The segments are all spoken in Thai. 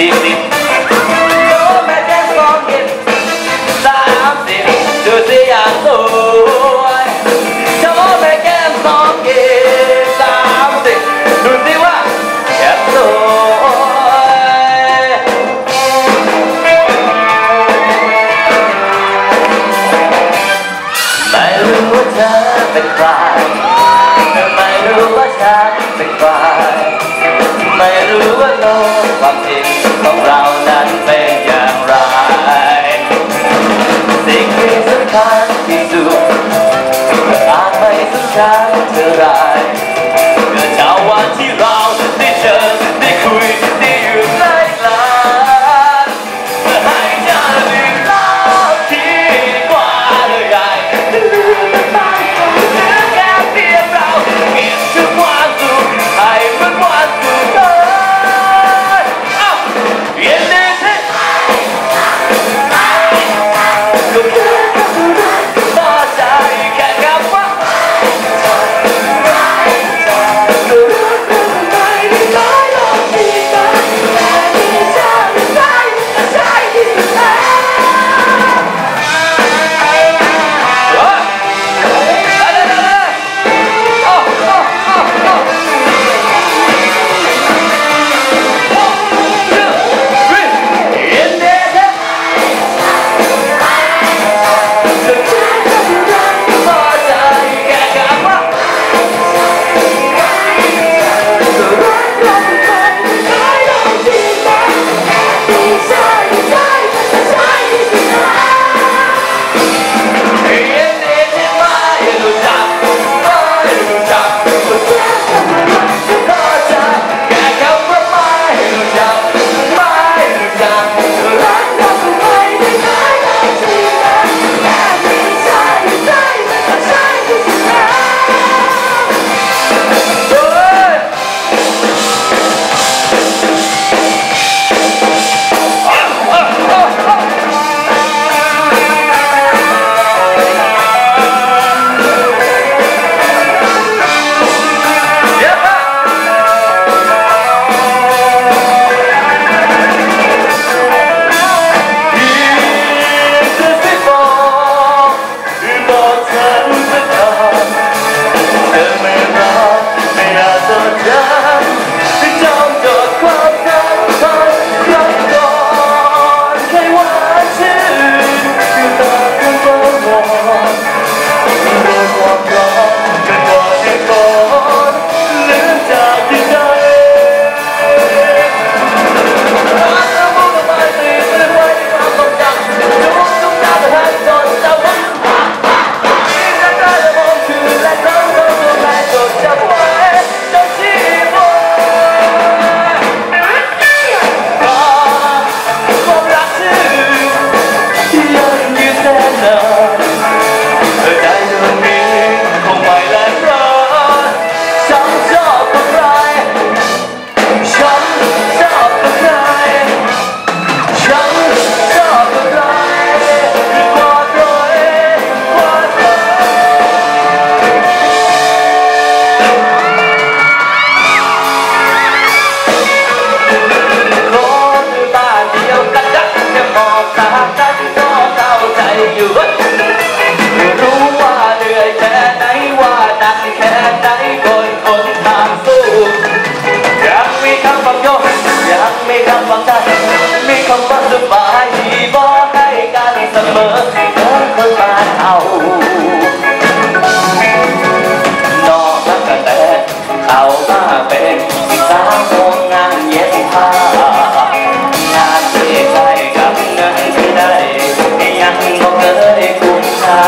Big, you. ไม่รู้ว่าโลกความจริงของเรานั้นเป็นอย่างไร สิ่งที่สำคัญที่สุดอาจไม่สำคัญเท่าไร อของคนบ้าเอานอกจากแต่เขามาเป็นสาวโรงงานเย็บผ้างานที่ใช้กับงินที่ไดยังบ่เคยคุ้มค่า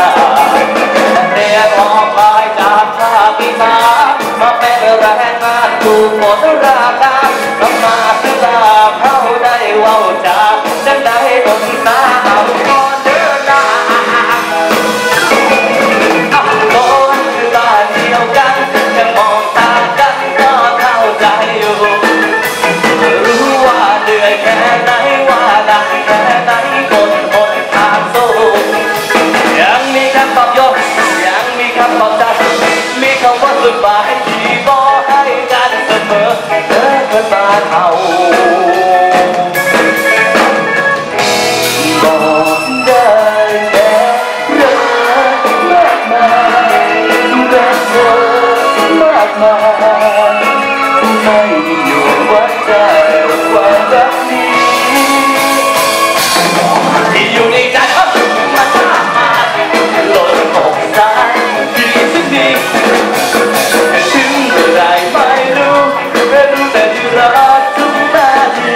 เรียกร้องไปจากภาคอีสานมาเป็นแรงงานถูกหมดราคาต้องมาซื้อลาเข้าได้ว่าจะจะได้ดงตา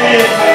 ที่